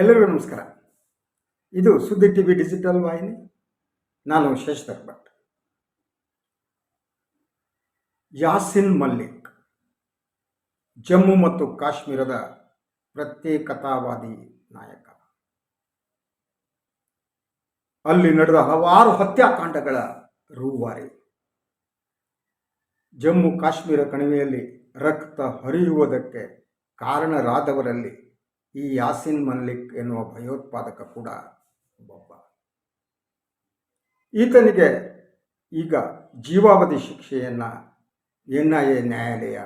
ಎಲ್ಲರಿಗೂ ನಮಸ್ಕಾರ. ಇದು ಸುದ್ದಿ ಟಿ ವಿ ಡಿಜಿಟಲ್ ವಾಹಿನಿ. ನಾನು ಶಶಿಧರ್ ಭಟ್ ಯಾಸಿನ್ ಮಲ್ಲಿಕ್, ಜಮ್ಮು ಮತ್ತು ಕಾಶ್ಮೀರದ ಪ್ರತ್ಯೇಕತಾವಾದಿ ನಾಯಕ. ಅಲ್ಲಿ ನಡೆದ ಹಲವಾರು ಹತ್ಯಾಕಾಂಡಗಳ ರೂವಾರಿ. ಜಮ್ಮು ಕಾಶ್ಮೀರ ಕಣಿವೆಯಲ್ಲಿ ರಕ್ತ ಹರಿಯುವುದಕ್ಕೆ ಕಾರಣರಾದವರಲ್ಲಿ ಈ ಯಾಸಿನ್ ಮಲ್ಲಿಕ್ ಎನ್ನುವ ಭಯೋತ್ಪಾದಕ ಕೂಡ ಒಬ್ಬ. ಈತನಿಗೆ ಈಗ ಜೀವಾವಧಿ ಶಿಕ್ಷೆಯನ್ನು ಎನ್ ಐ ಎ ನ್ಯಾಯಾಲಯ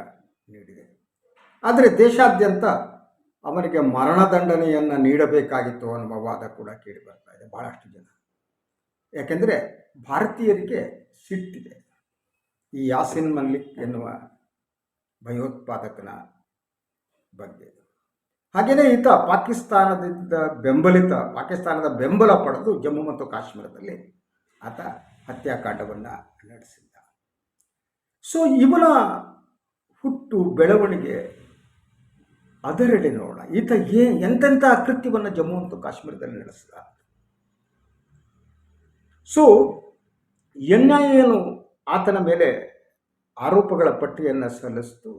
ನೀಡಿದೆ. ಆದರೆ ದೇಶಾದ್ಯಂತ ಅವನಿಗೆ ಮರಣದಂಡನೆಯನ್ನು ನೀಡಬೇಕಾಗಿತ್ತು ಅನ್ನುವ ವಾದ ಕೂಡ ಕೇಳಿ ಬರ್ತಾ ಇದೆ ಬಹಳಷ್ಟು ಜನ. ಯಾಕೆಂದರೆ ಭಾರತೀಯರಿಗೆ ಸಿಟ್ಟಿದೆ. ಈ ಯಾಸಿನ್ ಮಲ್ಲಿಕ್ ಎನ್ನುವ ಭಯೋತ್ಪಾದಕನ ಬಗ್ಗೆ. ಹಾಗೆಯೇ ಈತ ಪಾಕಿಸ್ತಾನದಿಂದ ಬೆಂಬಲಿತ, ಪಾಕಿಸ್ತಾನದ ಬೆಂಬಲ ಪಡೆದು ಜಮ್ಮು ಮತ್ತು ಕಾಶ್ಮೀರದಲ್ಲಿ ಆತ ಹತ್ಯಾಕಾಂಡವನ್ನು ನಡೆಸಿದ್ದ. ಸೊ ಇವನ ಹುಟ್ಟು ಬೆಳವಣಿಗೆ ಅದರಡಿ ನೋಡೋಣ. ಈತ ಏ, ಎಂತೆಂಥ ಅಕೃತ್ಯವನ್ನು ಜಮ್ಮು ಮತ್ತು ಕಾಶ್ಮೀರದಲ್ಲಿ ನಡೆಸಿದ? ಸೊ ಎನ್ ಐ ಎನು ಆತನ ಮೇಲೆ ಆರೋಪಗಳ ಪಟ್ಟಿಯನ್ನು ಸಲ್ಲಿಸಿತು.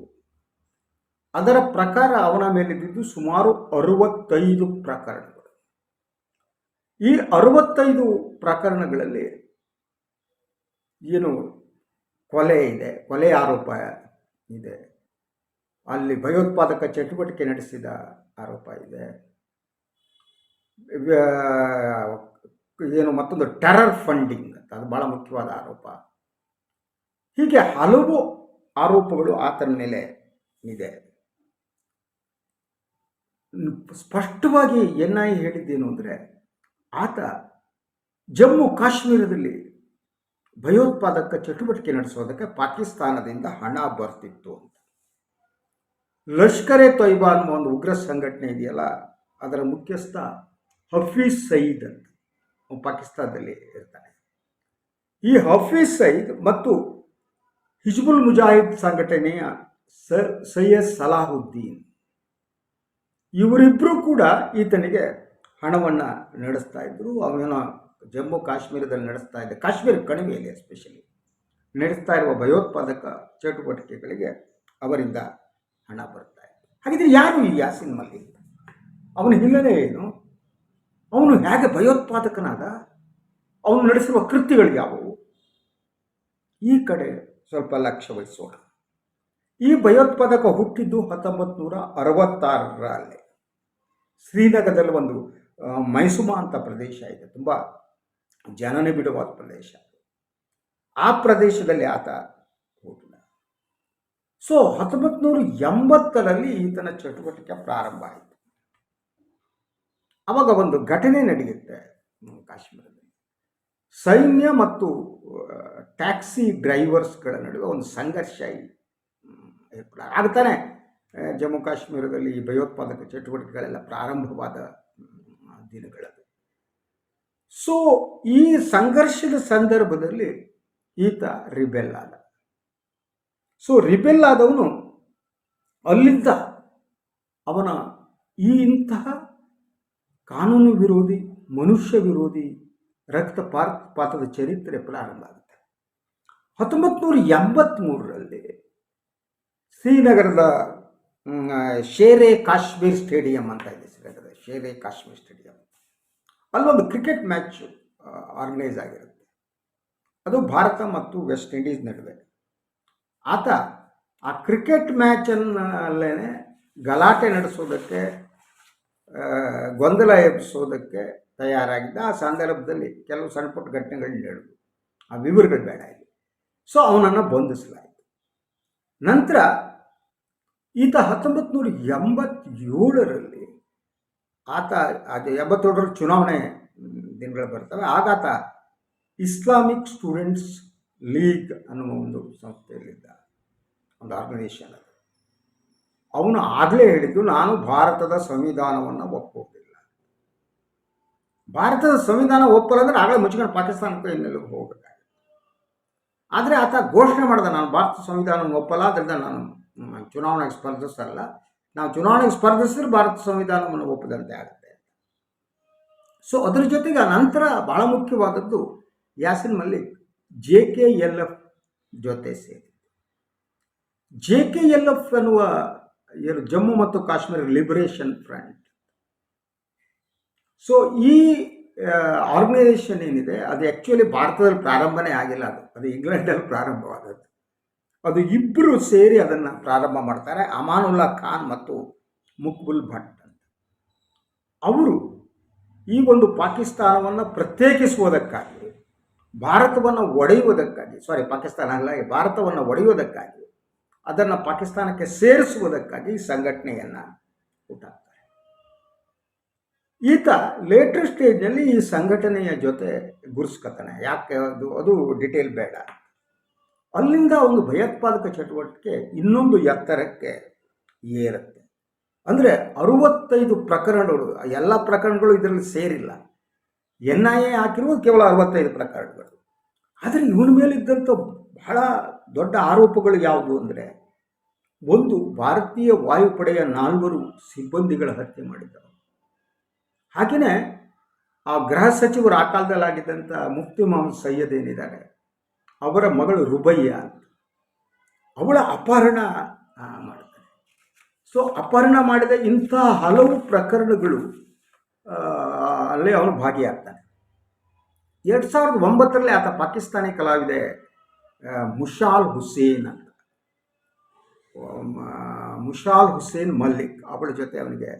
ಅದರ ಪ್ರಕಾರ ಅವನ ಮೇಲಿದ್ದಿದ್ದು ಸುಮಾರು ಅರುವತ್ತೈದು ಪ್ರಕರಣಗಳು. ಈ ಅರುವತ್ತೈದು ಪ್ರಕರಣಗಳಲ್ಲಿ ಏನು ಕೊಲೆ ಇದೆ, ಕೊಲೆ ಆರೋಪ ಇದೆ. ಅಲ್ಲಿ ಭಯೋತ್ಪಾದಕ ಚಟುವಟಿಕೆ ನಡೆಸಿದ ಆರೋಪ ಇದೆ. ಏನು ಮತ್ತೊಂದು ಟೆರರ್ ಫಂಡಿಂಗ್ ಅಂತ, ಅದು ಭಾಳ ಮುಖ್ಯವಾದ ಆರೋಪ. ಹೀಗೆ ಹಲವು ಆರೋಪಗಳು ಆತನ ಮೇಲೆ ಇದೆ. ಸ್ಪಷ್ಟವಾಗಿ ಎನ್ ಐ ಹೇಳಿದ್ದೇನು ಅಂದರೆ, ಆತ ಜಮ್ಮು ಕಾಶ್ಮೀರದಲ್ಲಿ ಭಯೋತ್ಪಾದಕ ಚಟುವಟಿಕೆ ನಡೆಸೋದಕ್ಕೆ ಪಾಕಿಸ್ತಾನದಿಂದ ಹಣ ಬರ್ತಿತ್ತು ಅಂತ. ಲಷ್ಕರ್ ಎ ತೊಯ್ಬಾ ಅನ್ನೋ ಒಂದು ಉಗ್ರ ಸಂಘಟನೆ ಇದೆಯಲ್ಲ, ಅದರ ಮುಖ್ಯಸ್ಥ ಹಫೀಸ್ ಸಯೀದ್ ಅಂತ. ಪಾಕಿಸ್ತಾನದಲ್ಲಿ ಇರ್ತಾನೆ. ಈ ಹಫೀಸ್ ಸಯೀದ್ ಮತ್ತು ಹಿಜ್ಬುಲ್ ಮುಜಾಹಿದ್ ಸಂಘಟನೆಯ ಸ ಸೈಯದ್ ಸಲಾಹುದ್ದೀನ್ ಇವರಿಬ್ಬರು ಕೂಡ ಈತನಿಗೆ ಹಣವನ್ನು ನಡೆಸ್ತಾ ಇದ್ದರು ಅವನ ಜಮ್ಮು ಕಾಶ್ಮೀರದಲ್ಲಿ ನಡೆಸ್ತಾ ಇದ್ದ, ಕಾಶ್ಮೀರ ಕಣಿವೆಯಲ್ಲಿ ಎಸ್ಪೆಷಲಿ ನಡೆಸ್ತಾ ಇರುವ ಭಯೋತ್ಪಾದಕ ಚಟುವಟಿಕೆಗಳಿಗೆ ಅವರಿಂದ ಹಣ ಬರ್ತಾ ಇತ್ತು. ಹಾಗಿದ್ರೆ ಯಾರು ಈ ಯಾಸಿನ್ ಮಲ್ಲಿಕ್? ಅವನ ಹಿನ್ನೆಲೆ ಏನು? ಅವನು ಹೇಗೆ ಭಯೋತ್ಪಾದಕನಾದ? ಅವನು ನಡೆಸಿರುವ ಕೃತ್ಯಗಳು ಯಾವುವು? ಈ ಕಡೆ ಸ್ವಲ್ಪ ಲಕ್ಷ್ಯ ವಹಿಸೋಣ. ಈ ಭಯೋತ್ಪಾದಕ ಹುಟ್ಟಿದ್ದು ಹತ್ತೊಂಬತ್ತು ನೂರ ಅರವತ್ತಾರರಲ್ಲಿ. ಶ್ರೀನಗರದಲ್ಲಿ ಒಂದು ಮೈಸುಮ ಅಂತ ಪ್ರದೇಶ ಇದೆ. ತುಂಬ ಜನನೆ ಬಿಡುವಾದ ಪ್ರದೇಶ ಆ ಪ್ರದೇಶದಲ್ಲಿ ಆತ ಹೋಗಿಲ್ಲ ಸೊ ಹತ್ತೊಂಬತ್ತು ನೂರ ಎಂಬತ್ತರಲ್ಲಿ ಈತನ ಚಟುವಟಿಕೆ ಪ್ರಾರಂಭ ಆಯಿತು. ಅವಾಗ ಒಂದು ಘಟನೆ ನಡೆಯುತ್ತೆ ಕಾಶ್ಮೀರದಲ್ಲಿ. ಸೈನ್ಯ ಮತ್ತು ಟ್ಯಾಕ್ಸಿ ಡ್ರೈವರ್ಸ್ಗಳ ನಡುವೆ ಒಂದು ಸಂಘರ್ಷ ಆಗ್ತಾನೆ ಜಮ್ಮು ಕಾಶ್ಮೀರದಲ್ಲಿ ಈ ಭಯೋತ್ಪಾದಕ ಚಟುವಟಿಕೆಗಳೆಲ್ಲ ಪ್ರಾರಂಭವಾದ ದಿನಗಳದು. ಸೊ ಈ ಸಂಘರ್ಷದ ಸಂದರ್ಭದಲ್ಲಿ ಈತ ರಿಬೆಲ್ ಆದ. ಸೊ ರಿಬೆಲ್ ಆದವನು ಅಲ್ಲಿಂದ ಅವನ ಈ ಇಂತಹ ಕಾನೂನು ವಿರೋಧಿ, ಮನುಷ್ಯ ವಿರೋಧಿ ರಕ್ತ ಪಾತದ ಚರಿತ್ರೆ ಪ್ರಾರಂಭ ಆಗುತ್ತೆ. ಹತ್ತೊಂಬತ್ತು ನೂರ ಎಂಬತ್ತ್ಮೂರರಲ್ಲಿ ಶ್ರೀನಗರದ ಶೇರೆ ಕಾಶ್ಮೀರ್ ಸ್ಟೇಡಿಯಂ ಅಂತ ಇದೆ ಶ್ರೀನಗರ ಶೇರೆ ಕಾಶ್ಮೀರ್ ಸ್ಟೇಡಿಯಂ. ಅಲ್ಲೊಂದು ಕ್ರಿಕೆಟ್ ಮ್ಯಾಚ್ ಆರ್ಗನೈಸ್ ಆಗಿರುತ್ತೆ. ಅದು ಭಾರತ ಮತ್ತು ವೆಸ್ಟ್ ಇಂಡೀಸ್ ನಡುವೆ. ಆತ ಆ ಕ್ರಿಕೆಟ್ ಮ್ಯಾಚನ್ನಲ್ಲೇ ಗಲಾಟೆ ನಡೆಸೋದಕ್ಕೆ ಗೊಂದಲ ಎಬ್ಬಿಸೋದಕ್ಕೆ ತಯಾರಾಗಿದ್ದ. ಆ ಸಂದರ್ಭದಲ್ಲಿ ಕೆಲವು ಸಣ್ಣ ಪುಟ್ಟ ಘಟನೆಗಳು ನಡೆದು, ಆ ವಿವರಗಳು ಬೇಡ ಇದೆ ಸೊ ಅವನನ್ನು ಬಂಧಿಸಲಾಯಿತು. ನಂತರ ಈತ ಹತ್ತೊಂಬತ್ತು ನೂರ ಎಂಬತ್ತೇಳರಲ್ಲಿ ಆತ ಅದು ಎಂಬತ್ತೇಳರ ಚುನಾವಣೆ ದಿನಗಳು ಬರ್ತವೆ. ಆಗ ಆತ ಇಸ್ಲಾಮಿಕ್ ಸ್ಟೂಡೆಂಟ್ಸ್ ಲೀಗ್ ಅನ್ನುವ ಒಂದು ಸಂಸ್ಥೆಯಲ್ಲಿದ್ದ ಒಂದು ಆರ್ಗನೈಸೇಷನ್ ಅದು. ಅವನು ಆಗಲೇ ಹೇಳಿದ್ದು, ನಾನು ಭಾರತದ ಸಂವಿಧಾನವನ್ನು ಒಪ್ಪೋದಿಲ್ಲ ಭಾರತದ ಸಂವಿಧಾನ ಒಪ್ಪಲ್ಲ ಅಂದ್ರೆ ಆಗಲೇ ಮುಚ್ಕೊಂಡು ಪಾಕಿಸ್ತಾನಕ್ಕೆ ಇನ್ನೆಲ್ಲ ಹೋಗಬೇಕಾಗಿತ್ತು. ಆದರೆ ಆತ ಘೋಷಣೆ ಮಾಡಿದ, ನಾನು ಭಾರತ ಸಂವಿಧಾನವನ್ನು ಒಪ್ಪಲ್ಲ, ಅದರಿಂದ ನಾನು ಚುನಾವಣೆಗೆ ಸ್ಪರ್ಧಿಸಲ್ಲ. ನಾವು ಚುನಾವಣೆಗೆ ಸ್ಪರ್ಧಿಸಿದ್ರೆ ಭಾರತ ಸಂವಿಧಾನವನ್ನು ಒಪ್ಪದಂತೆ ಆಗುತ್ತೆ ಸೊ ಅದರ ಜೊತೆಗೆ ನಂತರ ಬಹಳ ಮುಖ್ಯವಾದದ್ದು Yasin Malik J K L F ಜೊತೆ ಸೇರಿ ಜೆ ಕೆ ಎಲ್ ಎಫ್ ಎನ್ನುವ ಏನು ಜಮ್ಮು ಮತ್ತು ಕಾಶ್ಮೀರ ಲಿಬರೇಷನ್ ಫ್ರಂಟ್. ಸೊ ಈ ಆರ್ಗನೈಸೇಷನ್ ಏನಿದೆ, ಅದು ಆ್ಯಕ್ಚುಲಿ ಭಾರತದಲ್ಲಿ ಪ್ರಾರಂಭನೇ ಆಗಿಲ್ಲ ಅದು. ಅದು ಇಂಗ್ಲೆಂಡಲ್ಲಿ ಪ್ರಾರಂಭವಾದದ್ದು. ಅದು ಇಬ್ಬರು ಸೇರಿ ಅದನ್ನು ಪ್ರಾರಂಭ ಮಾಡ್ತಾರೆ. ಅಮಾನುಲ್ಲಾ ಖಾನ್ ಮತ್ತು ಮುಕ್ಬುಲ್ ಭಟ್ ಅಂತ. ಅವರು ಈ ಒಂದು ಪಾಕಿಸ್ತಾನವನ್ನು ಪ್ರತ್ಯೇಕಿಸುವುದಕ್ಕಾಗಿ, ಭಾರತವನ್ನು ಒಡೆಯುವುದಕ್ಕಾಗಿ ಸಾರಿ ಪಾಕಿಸ್ತಾನ ಅಲ್ಲ, ಭಾರತವನ್ನು ಒಡೆಯುವುದಕ್ಕಾಗಿ, ಅದನ್ನು ಪಾಕಿಸ್ತಾನಕ್ಕೆ ಸೇರಿಸುವುದಕ್ಕಾಗಿ ಈ ಸಂಘಟನೆಯನ್ನು ಹುಟ್ಟಾಕ್ತಾರೆ. ಈತ ಲೇಟರ್ ಸ್ಟೇಜ್ನಲ್ಲಿ ಈ ಸಂಘಟನೆಯ ಜೊತೆ ಗುರುಸ್ಕೊತಾನೆ, ಯಾಕೆ ಅದು ಅದು ಡಿಟೇಲ್ ಬೇಡ. ಅಲ್ಲಿಂದ ಒಂದು ಭಯೋತ್ಪಾದಕ ಚಟುವಟಿಕೆ ಇನ್ನೊಂದು ಎತ್ತರಕ್ಕೆ ಏರುತ್ತೆ. ಅಂದರೆ ಅರುವತ್ತೈದು ಪ್ರಕರಣಗಳು, ಎಲ್ಲ ಪ್ರಕರಣಗಳು ಇದರಲ್ಲಿ ಸೇರಿಲ್ಲ. ಎನ್ ಐ ಎ ಹಾಕಿರುವುದು ಕೇವಲ ಅರವತ್ತೈದು ಪ್ರಕರಣಗಳು. ಆದರೆ ಇವನ ಮೇಲಿದ್ದಂಥ ಬಹಳ ದೊಡ್ಡ ಆರೋಪಗಳು ಯಾವುದು ಅಂದರೆ, ಒಂದು ಭಾರತೀಯ ವಾಯುಪಡೆಯ ನಾಲ್ವರು ಸಿಬ್ಬಂದಿಗಳ ಹತ್ಯೆ ಮಾಡಿದ್ದರು ಹಾಗೆಯೇ ಆ ಗೃಹ ಸಚಿವರು ಆ ಕಾಲದಲ್ಲಾಗಿದ್ದಂಥ ಮುಫ್ತಿ ಮೊಹಮ್ಮದ್ ಸೈಯದ್ ಏನಿದ್ದಾರೆ ಅವರ ಮಗಳು ರುಬಯ್ಯ ಅವಳ ಅಪಹರಣ ಮಾಡ್ತಾರೆ ಸೊ ಅಪಹರಣ ಮಾಡಿದ ಇಂಥ ಹಲವು ಪ್ರಕರಣಗಳು ಅಲ್ಲಿ ಅವನು ಭಾಗಿಯಾಗ್ತಾನೆ. ಎರಡು ಸಾವಿರದ ಒಂಬತ್ತರಲ್ಲಿ ಆತ ಪಾಕಿಸ್ತಾನಿ ಕಲಾವಿದೆ ಮುಷಾಲ್ ಹುಸೇನ್ ಅಂತ. ಮುಷಾಲ್ ಹುಸೇನ್ ಮಲ್ಲಿಕ್ ಅವಳ ಜೊತೆ ಅವನಿಗೆ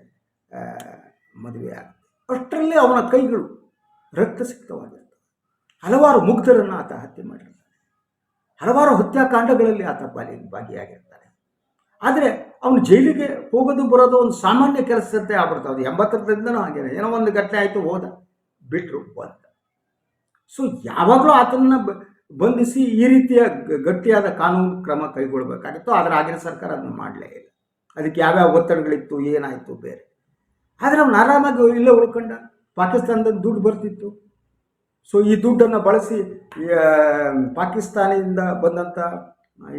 ಮದುವೆ ಆಗುತ್ತೆ. ಅಷ್ಟರಲ್ಲೇ ಅವನ ಕೈಗಳು ರಕ್ತಸಿಕ್ತವಾಗಿರ್ತವೆ ಹಲವಾರು ಮುಗ್ಧರನ್ನು ಆತ ಹತ್ಯೆ ಮಾಡಿರ್ತಾನೆ. ಹಲವಾರು ಹತ್ಯಾಕಾಂಡಗಳಲ್ಲಿ ಆತ ಬಾಲಿ, ಭಾಗಿಯಾಗಿರ್ತಾನೆ. ಆದರೆ ಅವನು ಜೈಲಿಗೆ ಹೋಗೋದು ಬರೋದು ಒಂದು ಸಾಮಾನ್ಯ ಕೆಲಸದಂತೆ ಆಗ್ಬಿಡ್ತಾವೆ ಎಂಬತ್ತರದಿಂದನೂ ಹಾಗೇನೆ ಏನೋ ಒಂದು ಘಟನೆ ಆಯಿತು, ಹೋದ ಬಿಟ್ಟರು ಬಂದ. ಸೊ ಯಾವಾಗಲೂ ಆತನನ್ನು ಬ- ಬಂಧಿಸಿ ಈ ರೀತಿಯ ಗಟ್ಟಿಯಾದ ಕಾನೂನು ಕ್ರಮ ಕೈಗೊಳ್ಳಬೇಕಾಗಿತ್ತು ಆದರೆ ಆಗಿನ ಸರ್ಕಾರ ಅದನ್ನು ಮಾಡಲೇ ಇಲ್ಲ. ಅದಕ್ಕೆ ಯಾವ್ಯಾವ ಒತ್ತಡಗಳಿತ್ತು, ಏನಾಯಿತು ಬೇರೆ. ಆದರೆ ಅವನು ಆರಾಮಾಗಿ ಇಲ್ಲೇ ಉಳ್ಕೊಂಡ. ಪಾಕಿಸ್ತಾನದಲ್ಲಿ ದುಡ್ಡು ಬರ್ತಿತ್ತು. ಸೊ ಈ ದುಡ್ಡನ್ನು ಬಳಸಿ ಪಾಕಿಸ್ತಾನದಿಂದ ಬಂದಂಥ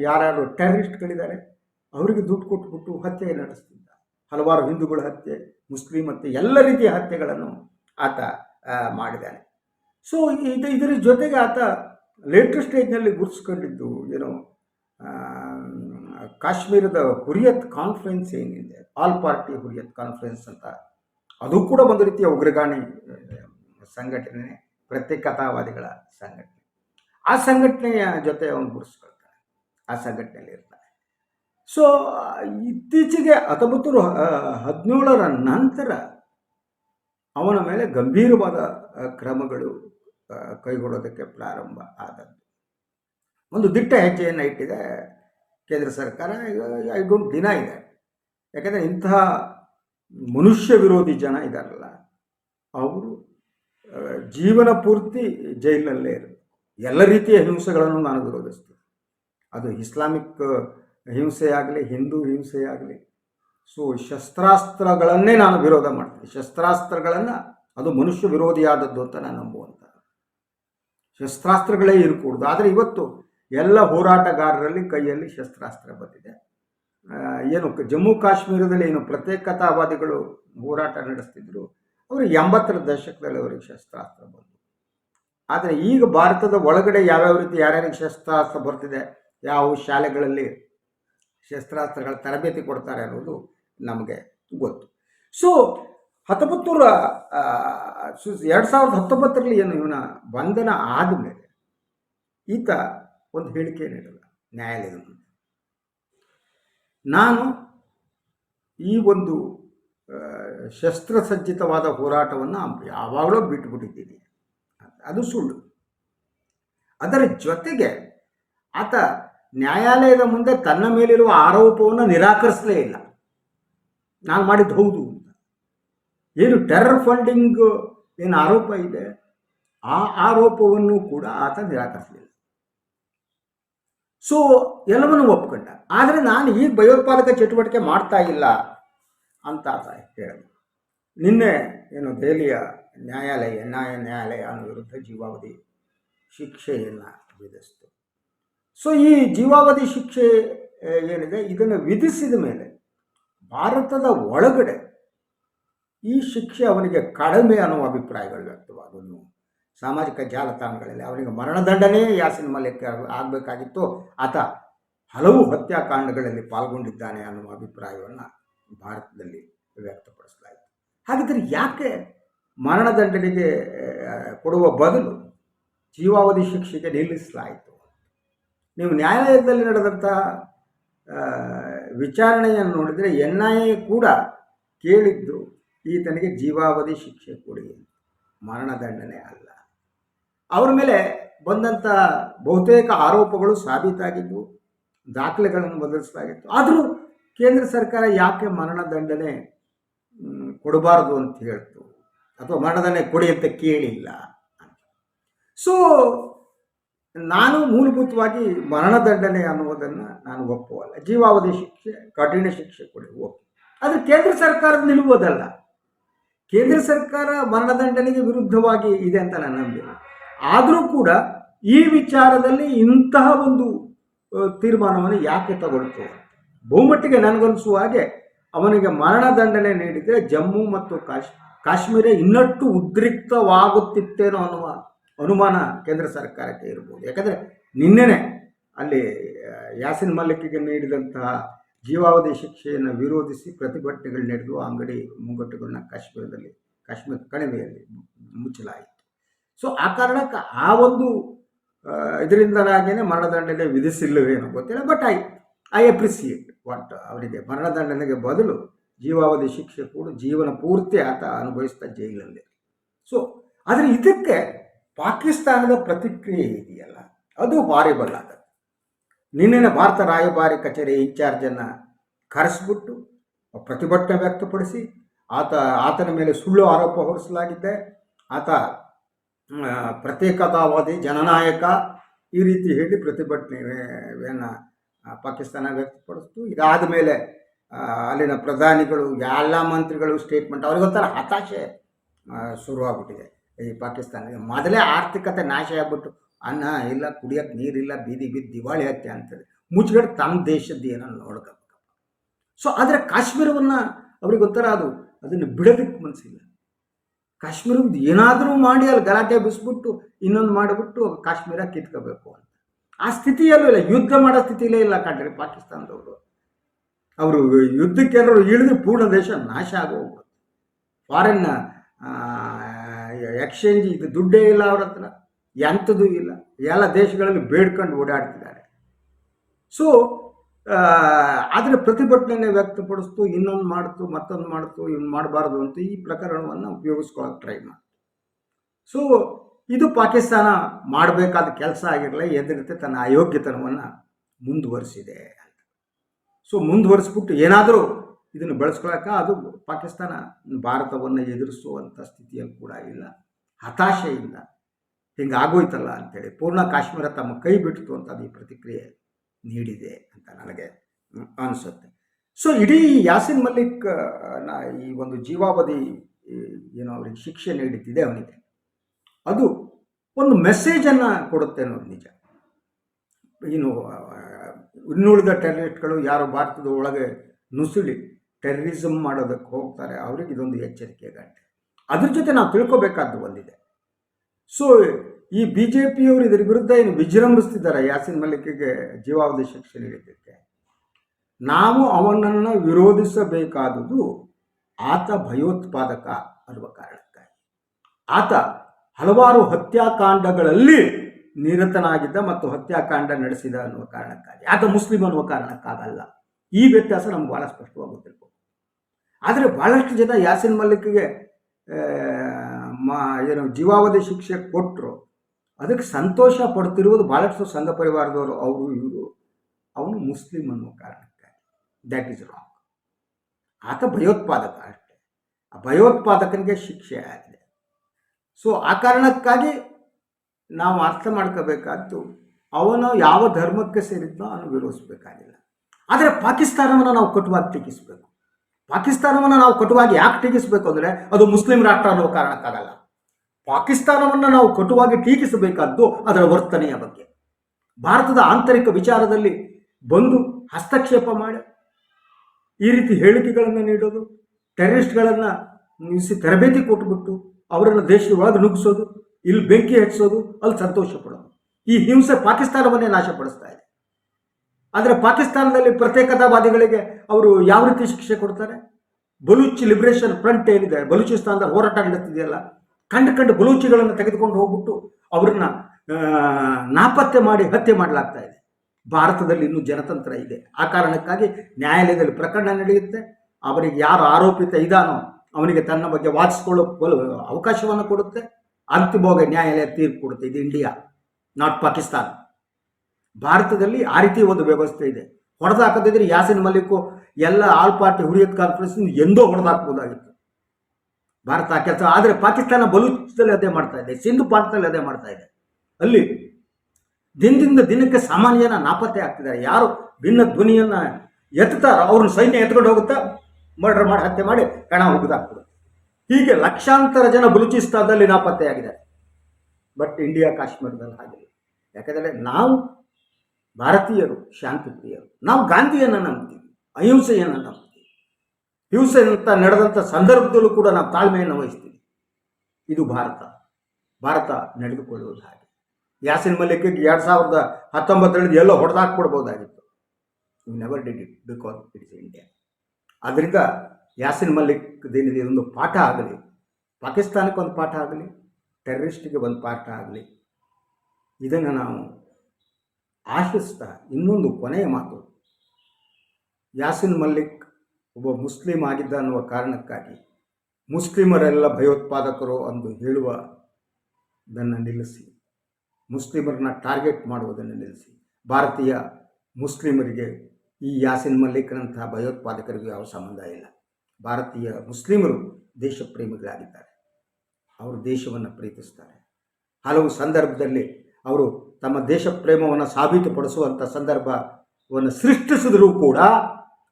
ಯಾರ್ಯಾರು ಟೆರರಿಸ್ಟ್ಗಳಿದ್ದಾರೆ, ಅವರಿಗೆ ದುಡ್ಡು ಕೊಟ್ಬಿಟ್ಟು ಹತ್ಯೆ ನಡೆಸ್ತಿದ್ದ. ಹಲವಾರು ಹಿಂದೂಗಳ ಹತ್ಯೆ, ಮುಸ್ಲಿಂ ಹತ್ಯೆ ಎಲ್ಲ ರೀತಿಯ ಹತ್ಯೆಗಳನ್ನು ಆತ ಮಾಡಿದ್ದಾನೆ. ಸೊ ಇದು ಇದರ ಜೊತೆಗೆ ಆತ ಲೇಟರ್ ಸ್ಟೇಜ್ನಲ್ಲಿ ಗುರುತಿಸ್ಕೊಂಡಿದ್ದು, ಏನು ಕಾಶ್ಮೀರದ ಹುರಿಯತ್ ಕಾನ್ಫರೆನ್ಸ್ ಏನಿದೆ ಆಲ್ ಪಾರ್ಟಿ ಹುರಿಯತ್ ಕಾನ್ಫರೆನ್ಸ್ ಅಂತ. ಅದು ಕೂಡ ಒಂದು ರೀತಿಯ ಉಗ್ರಗಾಣಿ ಸಂಘಟನೆ. ಪ್ರತ್ಯೇಕತಾವಾದಿಗಳ ಸಂಘಟನೆ. ಆ ಸಂಘಟನೆಯ ಜೊತೆ ಅವನು ಗುರುಸ್ಕೊಳ್ತಾನೆ ಆ ಸಂಘಟನೆಯಲ್ಲಿ ಇರ್ತಾನೆ. ಸೊ ಇತ್ತೀಚೆಗೆ ಹತ್ತೊಂಬತ್ತು ಹದಿನೇಳರ ನಂತರ ಅವನ ಮೇಲೆ ಗಂಭೀರವಾದ ಕ್ರಮಗಳು ಕೈಗೊಳ್ಳೋದಕ್ಕೆ ಪ್ರಾರಂಭ ಆದದ್ದು. ಒಂದು ದಿಟ್ಟ ಹೆಜ್ಜೆಯನ್ನು ಇಟ್ಟಿದೆ ಕೇಂದ್ರ ಸರ್ಕಾರ. ಐ ಡೋಂಟ್ ದಿನ ಇದೆ. ಯಾಕಂದರೆ ಇಂತಹ ಮನುಷ್ಯ ವಿರೋಧಿ ಜನ ಇದ್ದಾರಲ್ಲ ಅವರು ಜೀವನ ಪೂರ್ತಿ ಜೈಲಿನಲ್ಲೇ ಇರುತ್ತೆ. ಎಲ್ಲ ರೀತಿಯ ಹಿಂಸೆಗಳನ್ನು ನಾನು ವಿರೋಧಿಸ್ತೀನಿ. ಅದು ಇಸ್ಲಾಮಿಕ್ ಹಿಂಸೆ ಆಗಲಿ, ಹಿಂದೂ ಹಿಂಸೆಯಾಗಲಿ ಸೊ ಶಸ್ತ್ರಾಸ್ತ್ರಗಳನ್ನೇ ನಾನು ವಿರೋಧ ಮಾಡ್ತೀನಿ. ಶಸ್ತ್ರಾಸ್ತ್ರಗಳನ್ನು ಅದು ಮನುಷ್ಯ ವಿರೋಧಿಯಾದದ್ದು ಅಂತ ನಾನು ನಂಬುವಂಥ ಶಸ್ತ್ರಾಸ್ತ್ರಗಳೇ ಇರಕೂಡ್ದು. ಆದರೆ ಇವತ್ತು ಎಲ್ಲ ಹೋರಾಟಗಾರರಲ್ಲಿ ಕೈಯಲ್ಲಿ ಶಸ್ತ್ರಾಸ್ತ್ರ ಬಂದಿದೆ. ಏನು ಜಮ್ಮು ಕಾಶ್ಮೀರದಲ್ಲಿ ಏನು ಪ್ರತ್ಯೇಕತಾವಾದಿಗಳು ಹೋರಾಟ ನಡೆಸ್ತಿದ್ರು ಅವರು ಎಂಬತ್ತರ ದಶಕದಲ್ಲಿ ಅವರಿಗೆ ಶಸ್ತ್ರಾಸ್ತ್ರ ಬಂತು. ಆದರೆ ಈಗ ಭಾರತದ ಒಳಗಡೆ ಯಾವ್ಯಾವ ರೀತಿ ಯಾರ್ಯಾರಿಗೆ ಶಸ್ತ್ರಾಸ್ತ್ರ ಬರ್ತಿದೆ, ಯಾವ ಶಾಲೆಗಳಲ್ಲಿ ಶಸ್ತ್ರಾಸ್ತ್ರಗಳ ತರಬೇತಿ ಕೊಡ್ತಾರೆ ಅನ್ನೋದು ನಮಗೆ ಗೊತ್ತು. ಸೊ ಹತ್ತೊಂಬತ್ತು ನೂರ ಎರಡು ಸಾವಿರದ ಹತ್ತೊಂಬತ್ತರಲ್ಲಿ ಏನು ಇವನ ಬಂಧನ ಆದಮೇಲೆ ಈತ ಒಂದು ಹೇಳಿಕೆ ನೀಡಲ್ಲ ನ್ಯಾಯಾಲಯದ ನಾನು ಈ ಒಂದು ಶಸ್ತ್ರಸಜ್ಜಿತವಾದ ಹೋರಾಟವನ್ನು ಯಾವಾಗಲೂ ಬಿಟ್ಟುಬಿಟ್ಟಿದ್ದೀನಿ ಅದು ಸುಳ್ಳು. ಅದರ ಜೊತೆಗೆ ಆತ ನ್ಯಾಯಾಲಯದ ಮುಂದೆ ತನ್ನ ಮೇಲಿರುವ ಆರೋಪವನ್ನು ನಿರಾಕರಿಸಲೇ ಇಲ್ಲ. ನಾನು ಮಾಡಿದ್ದು ಹೌದು ಅಂತ. ಏನು ಟೆರರ್ ಫಂಡಿಂಗ್ ಏನು ಆರೋಪ ಇದೆ? ಆ ಆರೋಪವನ್ನು ಕೂಡ ಆತ ನಿರಾಕರಿಸಲಿಲ್ಲ. ಸೊ ಎಲ್ಲವನ್ನು ಒಪ್ಕೊಂಡ. ಆದರೆ ನಾನು ಈ ಭಯೋತ್ಪಾದಕ ಚಟುವಟಿಕೆ ಮಾಡ್ತಾ ಇಲ್ಲ. ಅಂತ ಆತ ಹೇಳಿದ. ನಿನ್ನೆ ಏನು ದೆಹಲಿಯ ನ್ಯಾಯಾಲಯ, ನ್ಯಾಯ ನ್ಯಾಯಾಲಯ ಅನ್ನೋ ವಿರುದ್ಧ ಜೀವಾವಧಿ ಶಿಕ್ಷೆಯನ್ನು ವಿಧಿಸಿತು. ಸೊ ಈ ಜೀವಾವಧಿ ಶಿಕ್ಷೆ ಏನಿದೆ? ಇದನ್ನು ವಿಧಿಸಿದ ಮೇಲೆ ಭಾರತದ ಒಳಗಡೆ ಈ ಶಿಕ್ಷೆ ಅವನಿಗೆ ಕಡಿಮೆ ಅನ್ನುವ ಅಭಿಪ್ರಾಯಗಳು ವ್ಯಕ್ತವಾದವು. ಸಾಮಾಜಿಕ ಜಾಲತಾಣಗಳಲ್ಲಿ ಅವನಿಗೆ ಮರಣದಂಡನೆ ಯಾಸಿನ ಮಲಿಕ್ ಆಗಬೇಕಾಗಿತ್ತು, ಆತ ಹಲವು ಹತ್ಯಾಕಾಂಡಗಳಲ್ಲಿ ಪಾಲ್ಗೊಂಡಿದ್ದಾನೆ ಅನ್ನುವ ಅಭಿಪ್ರಾಯವನ್ನು ಭಾರತದಲ್ಲಿ ವ್ಯಕ್ತಪಡಿಸಲಾಯಿತು. ಹಾಗಿದ್ರೆ ಯಾಕೆ ಮರಣದಂಡನೆಗೆ ಕೊಡುವ ಬದಲು ಜೀವಾವಧಿ ಶಿಕ್ಷೆಗೆ ನಿಲ್ಲಿಸಲಾಯಿತು? ನೀವು ನ್ಯಾಯಾಲಯದಲ್ಲಿ ನಡೆದಂಥ ವಿಚಾರಣೆಯನ್ನು ನೋಡಿದರೆ ಎನ್ ಐ ಎ ಕೂಡ ಕೇಳಿದ್ದು ಈತನಿಗೆ ಜೀವಾವಧಿ ಶಿಕ್ಷೆ ಕೊಡಿ ಮರಣದಂಡನೆ ಅಲ್ಲ. ಅವ್ರ ಮೇಲೆ ಬಂದಂಥ ಬಹುತೇಕ ಆರೋಪಗಳು ಸಾಬೀತಾಗಿದ್ದು, ದಾಖಲೆಗಳನ್ನು ಬದಲಿಸಲಾಗಿತ್ತು. ಆದರೂ ಕೇಂದ್ರ ಸರ್ಕಾರ ಯಾಕೆ ಮರಣದಂಡನೆ ಕೊಡಬಾರದು ಅಂತ ಹೇಳ್ತು? ಅಥವಾ ಮರಣದಂಡನೆ ಕೊಡಿ ಅಂತ ಕೇಳಿಲ್ಲ ಸೊ ನಾನು ಮೂಲಭೂತವಾಗಿ ಮರಣದಂಡನೆ ಅನ್ನುವುದನ್ನು ನಾನು ಒಪ್ಪುವಲ್ಲ. ಜೀವಾವಧಿ ಶಿಕ್ಷೆ, ಕಠಿಣ ಶಿಕ್ಷೆ ಕೊಡಿ ಒಪ್ಪು ಅದು ಕೇಂದ್ರ ಸರ್ಕಾರದ ನಿಲ್ಲುವುದಲ್ಲ ಕೇಂದ್ರ ಸರ್ಕಾರ ಮರಣದಂಡನೆಗೆ ವಿರುದ್ಧವಾಗಿ ಇದೆ ಅಂತ ನಾನು ನಂಬಿಲ್ಲ. ಆದರೂ ಕೂಡ ಈ ವಿಚಾರದಲ್ಲಿ ಇಂತಹ ಒಂದು ತೀರ್ಮಾನವನ್ನು ಯಾಕೆ ತಗೊಳ್ತು ಬಹುಮಟ್ಟಿಗೆ ನನಗನ್ನಿಸುವ ಹಾಗೆ ಅವನಿಗೆ ಮರಣದಂಡನೆ ನೀಡಿದರೆ ಜಮ್ಮು ಮತ್ತು ಕಾಶ್, ಕಾಶ್ಮೀರ ಇನ್ನಷ್ಟು ಉದ್ರಿಕ್ತವಾಗುತ್ತಿತ್ತೇನೋ ಅನ್ನುವ ಅನುಮಾನ ಕೇಂದ್ರ ಸರ್ಕಾರಕ್ಕೆ ಇರ್ಬೋದು. ಯಾಕಂದರೆ ನಿನ್ನೆನೆ ಅಲ್ಲಿ ಯಾಸಿನ್ ಮಲ್ಲಿಕ್ಗೆ ನೀಡಿದಂತಹ ಜೀವಾವಧಿ ಶಿಕ್ಷೆಯನ್ನು ವಿರೋಧಿಸಿ ಪ್ರತಿಭಟನೆಗಳು ನಡೆದು ಅಂಗಡಿ ಮುಂಗಟ್ಟುಗಳನ್ನ ಕಾಶ್ಮೀರದಲ್ಲಿ, ಕಾಶ್ಮೀರ ಕಣಿವೆಯಲ್ಲಿ ಮುಚ್ಚಲಾಯಿತು. ಸೊ ಆ ಕಾರಣಕ್ಕೆ ಆ ಒಂದು ಇದರಿಂದಲಾಗಿಯೇ ಮರಣದಂಡನೆ ವಿಧಿಸಿಲ್ಲವೇನೋ ಗೊತ್ತಿಲ್ಲ but I I appreciate what ಅವರಿಗೆ ಮರಣದಂಡನೆಗೆ ಬದಲು ಜೀವಾವಧಿ ಶಿಕ್ಷೆ ಕೂಡ ಜೀವನ ಪೂರ್ತಿ ಆತ ಅನುಭವಿಸ್ತಾ ಜೈಲಲ್ಲಿ. ಸೊ ಆದರೆ ಇದಕ್ಕೆ ಪಾಕಿಸ್ತಾನದ ಪ್ರತಿಕ್ರಿಯೆ ಇದೆಯಲ್ಲ? ಅದು ಭಾರಿ ಆಗುತ್ತೆ ನಿನ್ನೆ ಭಾರತ ರಾಯಭಾರಿ ಕಚೇರಿ ಇನ್ಚಾರ್ಜನ್ನು ಕರೆಸಿಬಿಟ್ಟು ಪ್ರತಿಭಟನೆ ವ್ಯಕ್ತಪಡಿಸಿ ಆತ, ಆತನ ಮೇಲೆ ಸುಳ್ಳು ಆರೋಪ ಹೊರಿಸಲಾಗಿದೆ. ಆತ ಪ್ರತ್ಯೇಕತಾವಾದಿ, ಜನನಾಯಕ ಈ ರೀತಿ ಹೇಳಿ ಪ್ರತಿಭಟನೆ ಪ್ರತಿಭಟನೆಯನ್ನು ಪಾಕಿಸ್ತಾನ ವ್ಯಕ್ತಪಡಿಸ್ತು. ಇದಾದ ಮೇಲೆ ಅಲ್ಲಿನ ಪ್ರಧಾನಿಗಳು ಎಲ್ಲ ಮಂತ್ರಿಗಳು ಸ್ಟೇಟ್ಮೆಂಟ್ ಅವ್ರಿಗೊಂಥರ ಹತಾಶೆ ಆ, ಶುರುವಾಗ್ಬಿಟ್ಟಿದೆ. ಈ ಪಾಕಿಸ್ತಾನ ಮೊದಲೇ ಆರ್ಥಿಕತೆ ನಾಶ ಆಗ್ಬಿಟ್ಟು ಅನ್ನ ಇಲ್ಲ ಕುಡಿಯೋಕ್ಕೆ ನೀರಿಲ್ಲ ಬೀದಿ ಬಿದ್ದು ದಿವಾಳಿ ಹತ್ಯೆ ಅಂತೇಳಿ. ಮುಚ್ಚಿಗಡೆ ತಮ್ಮ ದೇಶದ್ದು ಏನೋ ನೋಡ್ಕೋಬೇಕು ಸೊ ಆದರೆ ಕಾಶ್ಮೀರವನ್ನು ಅವ್ರಿಗೊಂಥರ ಅದು ಅದನ್ನು ಬಿಡೋದಕ್ಕೆ ಮನಸ್ಸಿಲ್ಲ ಕಾಶ್ಮೀರದ್ದು ಏನಾದರೂ ಮಾಡಿ ಅಲ್ಲಿ ಗಲಾಟೆ ಬಿಸ್ಬಿಟ್ಟು ಇನ್ನೊಂದು ಮಾಡಿಬಿಟ್ಟು ಕಾಶ್ಮೀರ ಕಿತ್ಕೋಬೇಕು ಅಂತ. ಆ ಸ್ಥಿತಿಯಲ್ಲೂ ಇಲ್ಲ. ಯುದ್ಧ ಮಾಡೋ ಸ್ಥಿತಿಯಲ್ಲೇ ಇಲ್ಲ ಕಣ್ರಿ ಪಾಕಿಸ್ತಾನದವರು. ಅವರು ಯುದ್ಧಕ್ಕೆ ಎಲ್ಲರೂ ಇಳಿದು ಪೂರ್ಣ ದೇಶ ನಾಶ ಆಗೋಗ್ಬಿಡುತ್ತೆ. ಫಾರಿನ್ ಎಕ್ಸ್ಚೇಂಜ್ ಇದು ದುಡ್ಡೇ ಇಲ್ಲ ಅವ್ರ ಹತ್ರ. ಎಂಥದ್ದು ಇಲ್ಲ. ಎಲ್ಲ ದೇಶಗಳಲ್ಲಿ ಬೇಡ್ಕೊಂಡು ಓಡಾಡ್ತಿದ್ದಾರೆ. ಸೊ ಆದರೆ ಪ್ರತಿಭಟನೆ ವ್ಯಕ್ತಪಡಿಸ್ತು, ಇನ್ನೊಂದು ಮಾಡ್ತು, ಮತ್ತೊಂದು ಮಾಡ್ತು, ಇವ್ನು ಮಾಡಬಾರ್ದು ಅಂತ ಈ ಪ್ರಕರಣವನ್ನು ಉಪಯೋಗಿಸ್ಕೊಳಕ್ಕೆ ಟ್ರೈ ಮಾಡ್ತು. ಸೊ ಇದು ಪಾಕಿಸ್ತಾನ ಮಾಡಬೇಕಾದ ಕೆಲಸ ಆಗಿರಲಿ ಎದುರುತ್ತೆ ತನ್ನ ಅಯೋಗ್ಯತನವನ್ನು ಮುಂದುವರಿಸಿದೆ ಅಂತ. ಸೊ ಮುಂದುವರಿಸ್ಬಿಟ್ಟು ಏನಾದರೂ ಇದನ್ನು ಬೆಳೆಸ್ಕೊಳಕ್ಕೆ ಅದು ಪಾಕಿಸ್ತಾನ ಭಾರತವನ್ನು ಎದುರಿಸುವಂಥ ಸ್ಥಿತಿಯಲ್ಲಿ ಕೂಡ ಇಲ್ಲ. ಹತಾಶೆಯಿಂದ ಹಿಂಗೆ ಆಗೋಯ್ತಲ್ಲ ಅಂತೇಳಿ ಪೂರ್ಣ ಕಾಶ್ಮೀರ ತಮ್ಮ ಕೈ ಬಿಟ್ಟಿತು ಅಂತ ಅದು ಈ ಪ್ರತಿಕ್ರಿಯೆ ನೀಡಿದೆ ಅಂತ ನನಗೆ ಅನಿಸುತ್ತೆ. ಸೊ ಇಡೀ ಯಾಸಿನ್ ಮಲ್ಲಿಕ್ ಈ ಒಂದು ಜೀವಾವಧಿ ಏನು ಅವರಿಗೆ ಶಿಕ್ಷೆ ನೀಡಿದ್ದಿದೆ ಅವನಿಗೆ. ಅದು ಒಂದು ಮೆಸೇಜನ್ನು ಕೊಡುತ್ತೆ ಅನ್ನೋದು ನಿಜ. ಇನ್ನು ಇನ್ನುಳಿದ ಟೆರರಿಸ್ಟ್ಗಳು ಯಾರು ಭಾರತದ ಒಳಗೆ ನುಸುಳಿ ಟೆರರಿಸಮ್ ಮಾಡೋದಕ್ಕೆ ಹೋಗ್ತಾರೆ, ಅವ್ರಿಗೆ ಇದೊಂದು ಎಚ್ಚರಿಕೆ ಗಂಟೆ ಅದ್ರ ಜೊತೆ ನಾವು ತಿಳ್ಕೊಬೇಕಾದ್ದು ಒಂದಿದೆ. ಸೊ ಈ ಬಿ ಜೆ ಪಿಯವರು ಇದರ ವಿರುದ್ಧ ಏನು ವಿಜೃಂಭಿಸ್ತಿದ್ದಾರೆ ಯಾಸಿನ್ ಮಲ್ಲಿಕ್ಗೆ ಜೀವಾವಧಿ ಶಿಕ್ಷೆ ನೀಡಿದ್ದಕ್ಕೆ? ನಾವು ಅವನನ್ನು ವಿರೋಧಿಸಬೇಕಾದುದು ಆತ ಭಯೋತ್ಪಾದಕ ಅನ್ನುವ ಕಾರಣಕ್ಕಾಗಿ. ಆತ ಹಲವಾರು ಹತ್ಯಾಕಾಂಡಗಳಲ್ಲಿ ನಿರತನಾಗಿದ್ದ ಮತ್ತು ಹತ್ಯಾಕಾಂಡ ನಡೆಸಿದ ಅನ್ನುವ ಕಾರಣಕ್ಕಾಗಿ. ಆತ ಮುಸ್ಲಿಂ ಅನ್ನುವ ಕಾರಣಕ್ಕಾಗಲ್ಲ. ಈ ವ್ಯತ್ಯಾಸ ನಮ್ಗೆ ಬಹಳ ಸ್ಪಷ್ಟವಾಗಿ ಆದರೆ ಬಹಳಷ್ಟು ಜನ ಯಾಸಿನ್ ಮಲ್ಲಿಕ್ಗೆ ಮಾ, ಏನು ಜೀವಾವಧಿ ಶಿಕ್ಷೆ ಕೊಟ್ಟರು ಅದಕ್ಕೆ ಸಂತೋಷ ಪಡ್ತಿರುವುದು ಭಾಳಷ್ಟು ಸಂಘ ಪರಿವಾರದವರು, ಅವರು, ಇವರು. ಅವನು ಮುಸ್ಲಿಂ ಅನ್ನುವ ಕಾರಣಕ್ಕಾಗಿ. ದ್ಯಾಟ್ ಈಸ್ ರಾಂಗ್ ಆತ ಭಯೋತ್ಪಾದಕ ಅಷ್ಟೇ. ಆ ಭಯೋತ್ಪಾದಕನಿಗೆ ಶಿಕ್ಷೆ ಆಗಿದೆ ಸೊ ಆ ಕಾರಣಕ್ಕಾಗಿ ನಾವು ಅರ್ಥ ಮಾಡ್ಕೋಬೇಕಾದ್ದು, ಅವನು ಯಾವ ಧರ್ಮಕ್ಕೆ ಸೇರಿದ್ನೋ ಅವನು ವಿರೋಧಿಸಬೇಕಾಗಿಲ್ಲ. ಆದರೆ ಪಾಕಿಸ್ತಾನವನ್ನು ನಾವು ಕಟುವಾಗಿ ಟೀಕಿಸಬೇಕು ಪಾಕಿಸ್ತಾನವನ್ನು ನಾವು ಕಟುವಾಗಿ ಯಾಕೆ ಟೀಕಿಸಬೇಕು ಅಂದರೆ, ಅದು ಮುಸ್ಲಿಂ ರಾಷ್ಟ್ರ ಅನ್ನೋ ಕಾರಣಕ್ಕಾಗಲ್ಲ. ಪಾಕಿಸ್ತಾನವನ್ನು ನಾವು ಕಟುವಾಗಿ ಟೀಕಿಸಬೇಕಾದ್ದು ಅದರ ವರ್ತನೆಯ ಬಗ್ಗೆ. ಭಾರತದ ಆಂತರಿಕ ವಿಚಾರದಲ್ಲಿ ಬಂದು ಹಸ್ತಕ್ಷೇಪ ಮಾಡಿ, ಈ ರೀತಿ ಹೇಳಿಕೆಗಳನ್ನು ನೀಡೋದು ಟೆರರಿಸ್ಟ್ಗಳನ್ನು ನಿಲ್ಲಿಸಿ ತರಬೇತಿ ಕೊಟ್ಬಿಟ್ಟು ಅವರನ್ನು ದೇಶದ ಒಳಗೆ ನುಗ್ಗಿಸೋದು, ಇಲ್ಲಿ ಬೆಂಕಿ ಹೆಚ್ಚಿಸೋದು, ಅಲ್ಲಿ ಸಂತೋಷ ಪಡೋದು. ಈ ಹಿಂಸೆ ಪಾಕಿಸ್ತಾನವನ್ನೇ ನಾಶಪಡಿಸ್ತಾ ಇದೆ. ಆದರೆ ಪಾಕಿಸ್ತಾನದಲ್ಲಿ ಪ್ರತ್ಯೇಕತಾವಾದಿಗಳಿಗೆ ಅವರು ಯಾವ ರೀತಿ ಶಿಕ್ಷೆ ಕೊಡ್ತಾರೆ? ಬಲೂಚಿ ಲಿಬರೇಷನ್ ಫ್ರಂಟ್ ಏನಿದೆ? ಬಲೂಚಿಸ್ತಾನದ ಹೋರಾಟ ನಡೆಸ್ತಿದೆಯಲ್ಲ? ಕಂಡು ಕಂಡು ಬಲೂಚಿಗಳನ್ನು ತೆಗೆದುಕೊಂಡು ಹೋಗ್ಬಿಟ್ಟು ಅವ್ರನ್ನ ನಾಪತ್ತೆ ಮಾಡಿ ಹತ್ಯೆ ಮಾಡಲಾಗ್ತಾ ಇದೆ. ಭಾರತದಲ್ಲಿ ಇನ್ನೂ ಜನತಂತ್ರ ಇದೆ. ಆ ಕಾರಣಕ್ಕಾಗಿ ನ್ಯಾಯಾಲಯದಲ್ಲಿ ಪ್ರಕರಣ ನಡೆಯುತ್ತೆ. ಅವರಿಗೆ ಯಾರು ಆರೋಪಿತ ಇದಾನೋ ಅವನಿಗೆ ತನ್ನ ಬಗ್ಗೆ ವಾದಿಸ್ಕೊಳ್ಳೋ ಅವಕಾಶವನ್ನು ಕೊಡುತ್ತೆ. ಅಂತಿಮವಾಗಿ ನ್ಯಾಯಾಲಯ ತೀರ್ಪು ಕೊಡುತ್ತೆ. ಇದು ಇಂಡಿಯಾ, ನಾಟ್ ಪಾಕಿಸ್ತಾನ. ಭಾರತದಲ್ಲಿ ಆ ರೀತಿ ಒಂದು ವ್ಯವಸ್ಥೆ ಇದೆ. ಹೊಡೆದಾಕದಿದ್ರೆ ಯಾಸಿನ್ ಮಲ್ಲಿಕ್ ಎಲ್ಲ ಆಲ್ ಪಾರ್ಟಿ ಹುರಿಯತ್ ಕಾನ್ಫರೆನ್ಸ್ ಎಂದೋ ಹೊಡೆದಾಕ್ಬೋದಾಗಿತ್ತು. ಭಾರತ ಆ ಕೆಲಸ ಆದರೆ ಪಾಕಿಸ್ತಾನ ಬಲೂಚದಲ್ಲಿ ಅದೇ ಮಾಡ್ತಾ ಇದೆ. ಸಿಂಧು ಪ್ರಾಂತದಲ್ಲಿ ಅದೇ ಮಾಡ್ತಾ ಇದೆ. ಅಲ್ಲಿ ದಿನದಿಂದ ದಿನಕ್ಕೆ ಸಾಮಾನ್ಯನ ನಾಪತ್ತೆ ಆಗ್ತಿದ್ದಾರೆ. ಯಾರು ಭಿನ್ನ ಧ್ವನಿಯನ್ನ ಎತ್ತುತ್ತಾರೋ ಅವ್ರನ್ನ ಸೈನ್ಯ ಎತ್ಕೊಂಡು ಹೋಗುತ್ತಾ ಮರ್ಡರ್ ಮಾಡಿ, ಹತ್ಯೆ ಮಾಡಿ ಕಣ ಹೋಗುದಾಗ್ತದೆ ಹೀಗೆ ಲಕ್ಷಾಂತರ ಜನ ಬಲೂಚಿಸ್ತಾನದಲ್ಲಿ ನಾಪತ್ತೆಯಾಗಿದ್ದಾರೆ. ಬಟ್ ಇಂಡಿಯಾ ಕಾಶ್ಮೀರದಲ್ಲಿ ಹಾಗೆ. ಯಾಕಂದರೆ ನಾವು ಭಾರತೀಯರು, ಶಾಂತಿ ಪ್ರಿಯರು. ನಾವು ಗಾಂಧಿಯನ್ನು ನಂಬ್ತೀವಿ, ಅಹಿಂಸೆಯನ್ನು ನಂಬ್ತೀವಿ. ಹಿಂಸೆ ಅಂತ ನಡೆದಂಥ ಸಂದರ್ಭದಲ್ಲೂ ಕೂಡ ನಾವು ತಾಳ್ಮೆಯನ್ನು ವಹಿಸ್ತೀವಿ. ಇದು ಭಾರತ. ಭಾರತ ನಡೆದುಕೊಳ್ಳುವುದು ಹಾಗೆ. ಯಾಸಿನ್ ಮಲ್ಲಿಕ್ಗೆ ಎರಡು ಸಾವಿರದ ಹತ್ತೊಂಬತ್ತರಲ್ಲಿ ಎಲ್ಲೋ ಹೊಡೆದಾಕ್ಬಿಡ್ಬೋದಾಗಿತ್ತು. Never did it because it's India ಅದರಿಂದ ಯಾಸಿನ್ ಮಲ್ಲಿಕ್ ಏನಿದೆ ಒಂದು ಪಾಠ ಆಗಲಿ, ಪಾಕಿಸ್ತಾನಕ್ಕೆ ಒಂದು ಪಾಠ ಆಗಲಿ ಟೆರರಿಸ್ಟ್ಗೆ ಒಂದು ಪಾಠ ಆಗಲಿ, ಇದನ್ನು ನಾವು ಆಶಿಸ್ತಾ ಇನ್ನೊಂದು ಕೊನೆಯ ಮಾತು, ಯಾಸಿನ್ ಮಲ್ಲಿಕ್ ಒಬ್ಬ ಮುಸ್ಲಿಂ ಆಗಿದ್ದ ಅನ್ನುವ ಕಾರಣಕ್ಕಾಗಿ ಮುಸ್ಲಿಮರೆಲ್ಲ ಭಯೋತ್ಪಾದಕರು ಅಂದು ಹೇಳುವ ಇದನ್ನು ನಿಲ್ಲಿಸಿ, ಮುಸ್ಲಿಮರನ್ನ ಟಾರ್ಗೆಟ್ ಮಾಡುವುದನ್ನು ನಿಲ್ಲಿಸಿ, ಭಾರತೀಯ ಮುಸ್ಲಿಮರಿಗೆ ಈ ಯಾಸಿನ್ ಮಲ್ಲಿಕ್ನಂತಹ ಭಯೋತ್ಪಾದಕರಿಗೂ ಯಾವ ಸಂಬಂಧ ಇಲ್ಲ. ಭಾರತೀಯ ಮುಸ್ಲಿಮರು ದೇಶ ಪ್ರೇಮಿಗಳಾಗಿದ್ದಾರೆ ಅವರು ದೇಶವನ್ನು ಪ್ರೀತಿಸ್ತಾರೆ. ಹಲವು ಸಂದರ್ಭದಲ್ಲಿ ಅವರು ತಮ್ಮ ದೇಶ ಪ್ರೇಮವನ್ನು ಸಾಬೀತುಪಡಿಸುವಂಥ ಸಂದರ್ಭವನ್ನು ಸೃಷ್ಟಿಸಿದರೂ ಕೂಡ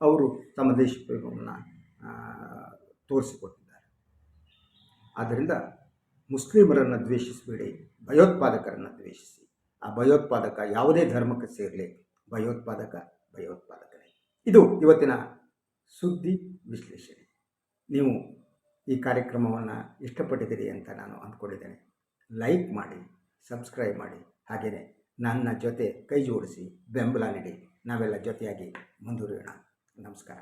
ಅವರು ತಮ್ಮ ದೇಶ ಪ್ರೇಮವನ್ನು ತೋರಿಸಿಕೊಟ್ಟಿದ್ದಾರೆ. ಆದ್ದರಿಂದ ಮುಸ್ಲಿಮರನ್ನು ದ್ವೇಷಿಸಬೇಡಿ, ಭಯೋತ್ಪಾದಕರನ್ನು ದ್ವೇಷಿಸಿ. ಆ ಭಯೋತ್ಪಾದಕ ಯಾವುದೇ ಧರ್ಮಕ್ಕೆ ಸೇರಲಿ, ಭಯೋತ್ಪಾದಕ ಭಯೋತ್ಪಾದಕರೇ ಇದು ಇವತ್ತಿನ ಸುದ್ದಿ ವಿಶ್ಲೇಷಣೆ. ನೀವು ಈ ಕಾರ್ಯಕ್ರಮವನ್ನು ಇಷ್ಟಪಟ್ಟಿದ್ದೀರಿ ಅಂತ ನಾನು ಅಂದ್ಕೊಂಡಿದ್ದೇನೆ. ಲೈಕ್ ಮಾಡಿ, ಸಬ್ಸ್ಕ್ರೈಬ್ ಮಾಡಿ ಹಾಗೆಯೇ ನನ್ನ ಜೊತೆ ಕೈ ಜೋಡಿಸಿ ಬೆಂಬಲ ನೀಡಿ. ನಾವೆಲ್ಲ ಜೊತೆಯಾಗಿ ಮುಂದುವರಿಯೋಣ. ನಮಸ್ಕಾರ.